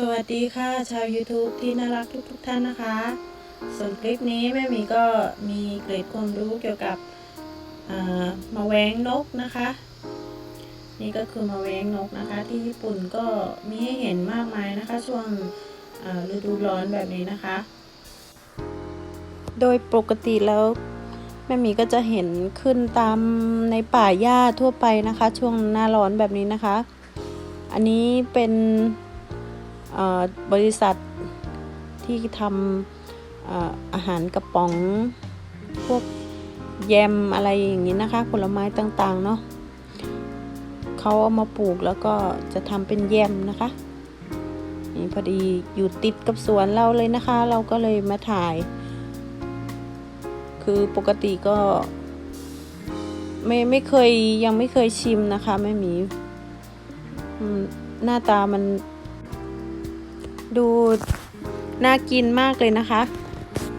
สวัสดีค่ะชาว YouTube ที่น่ารักทุกทุกๆท่านนะคะ ส่วนคลิปนี้แม่หมีก็มีเกร็ดความรู้เกี่ยวกับมาแวงนกนะคะ นี่ก็คือมาแวงนกนะคะ ที่ญี่ปุ่นก็มีให้เห็นมากมายนะคะ ช่วงฤดูร้อนแบบนี้นะคะ โดยปกติแล้วแม่หมีก็จะเห็นขึ้นตามในป่าหญ้าทั่วไปนะคะ ช่วงหน้าร้อนแบบนี้นะคะ อันนี้เป็น บริษัทที่ทำเอ่อาหารกระป๋อง พวกแยมอะไรอย่างนี้นะคะ ผลไม้ต่างๆเนาะเขาเอามาปลูกแล้วก็จะทำเป็นแยมนะคะนี่พอดีอยู่ติดกับสวนเราเลยนะคะ เราก็เลยมาถ่าย คือปกติก็ ไม่ไม่เคยยังไม่เคยชิมนะคะ ไม่มีหน้าตามัน ดูน่ากินมากเลยนะคะ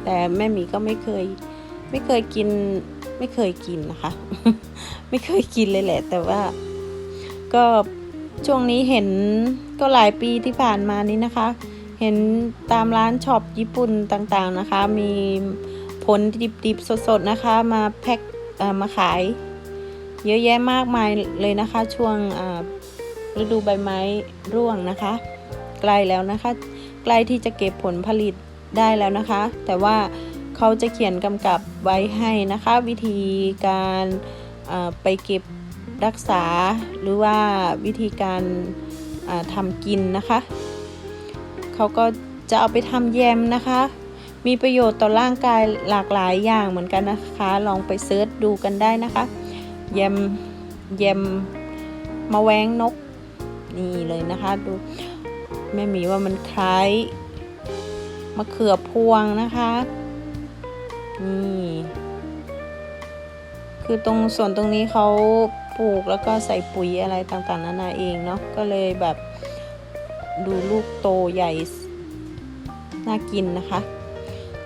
แต่แม่หมีก็ไม่เคย ไม่เคยกิน ไม่เคยกินนะคะ ไม่เคยกินเลยแหละ แต่ว่า ก็ช่วงนี้เห็นก็หลายปีที่ผ่านมานี้นะคะ เห็นตามร้านช็อปญี่ปุ่นต่างๆนะคะ มีผลดิบๆสดๆนะคะ มาแพ็คเอ่อมาขาย เยอะแยะมากมายเลยนะคะ ช่วงอ่าฤดูใบไม้ร่วงนะคะ ใกล้แล้วนะคะ ใกล้ที่จะเก็บผลผลิตได้แล้วนะคะ แต่ว่าเขาจะเขียนกำกับไว้ให้นะคะ วิธีการไปเก็บรักษาหรือว่าวิธีการทำกินนะคะเขาก็จะเอาไปทำแยมนะคะ มีประโยชน์ต่อร่างกายหลากหลายอย่างเหมือนกันนะคะ ลองไปเซิร์ชดูกันได้นะคะ แยมแยมมาแวงนกนี่เลยนะคะดู แม่หมีว่ามันคล้ายมะเขือพวงนะคะ นี่คือตรงส่วนตรงนี้เขาปลูกแล้วก็ใส่ปุ๋ยอะไรต่างๆนานาเองเนาะก็เลยแบบดูลูกโตใหญ่ น่ากินนะคะ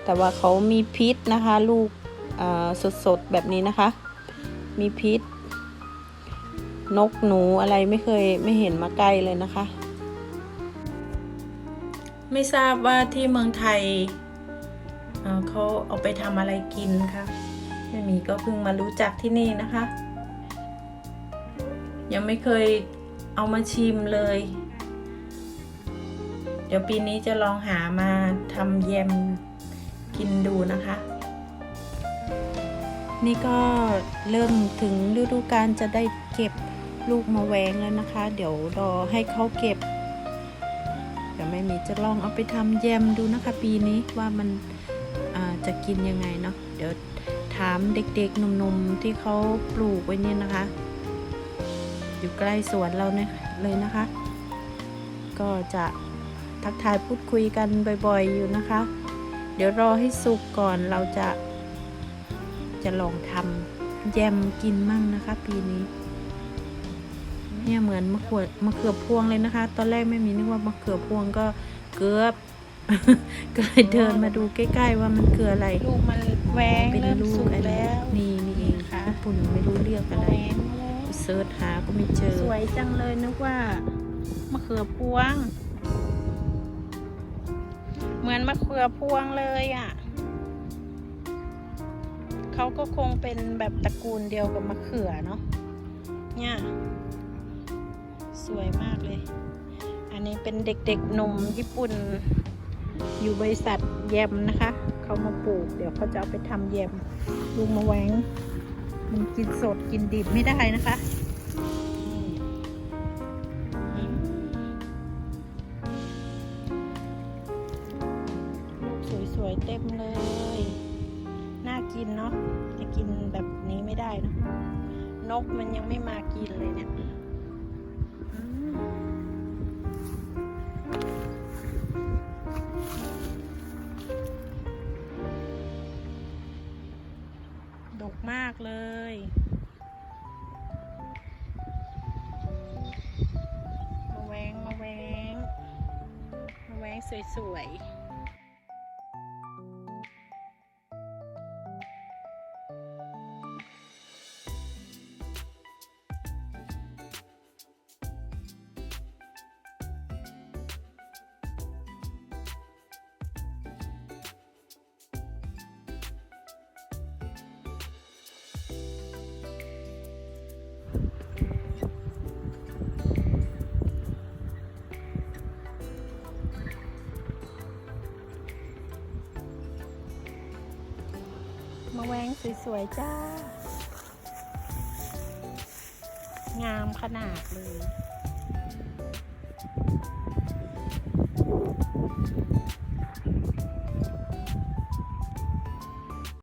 แต่ว่าเขามีพิษนะคะ ลูกสดๆแบบนี้นะคะ มีพิษ นกหนูอะไรไม่เคยไม่เห็นมาใกล้เลยนะคะ ไม่ทราบว่าที่เมืองไทยเเขาเอาไปทำอะไรกินคะแม่หมีก็เพิ่งมารู้จักที่นี่นะคะ ยังไม่เคยเอามาชิมเลย เดี๋ยวปีนี้จะลองหามาทำแยมกินดูนะคะ นี่ก็เริ่มถึงฤดูกาลจะได้เก็บลูกมาแวงแล้วนะคะ เดี๋ยวรอให้เขาเก็บ เดี๋ยวแม่หมีจะลองเอาไปทำแยมดูนะคะ ปีนี้ว่ามันจะกินยังไงเนาะเดี๋ยวถามเด็กๆหนุ่มๆที่เขาปลูกไว้เนี่ยนะคะ อยู่ใกล้สวนเราเนี่ยเลยนะคะ ก็จะทักทายพูดคุยกันบ่อยๆอยู่นะคะ เดี๋ยวรอให้สุกก่อนเราจะจะลองทำแยมกินมั่งนะคะ ปีนี้ เนี่ยเหมือนมะเขือมะเขือพวงเลยนะคะ ตอนแรกไม่มีนึกว่ามะเขือพวงก็เกือบ ก็เลยเดินมาดูใกล้ ๆ ว่ามันคืออะไร ลูกมันแหวงเป็นเริ่มลูสุกกอะไรแล้วนี่นี่เองค่ะญี่ปุ่นไม่รู้เรียกอะไรแหวงเซิร์ชหาก็ไม่เจอ สวยจังเลยนึกว่ามะเขือพวง เหมือนมะเขือพวงเลยอะเขาก็คงเป็นแบบตระกูลเดียวกับมะเขือเนาะเนี่ย สวยมากเลย อันนี้เป็นเด็กๆหนุ่มญี่ปุ่น อยู่บริษัทแยมนะคะ เขามาปลูก เดี๋ยวเขาจะเอาไปทำแยมลูกมะแวงมันกินสดกินดิบไม่ได้นะคะลูกสวยๆเต็มเลย น่ากินเนาะ จะกินแบบนี้ไม่ได้เนอะนกมันยังไม่มากินเลยเนี่ย กมากเลย มาแวงมาแวงมาแวงสวย มาแวงสวยๆจ้า งามขนาดเลย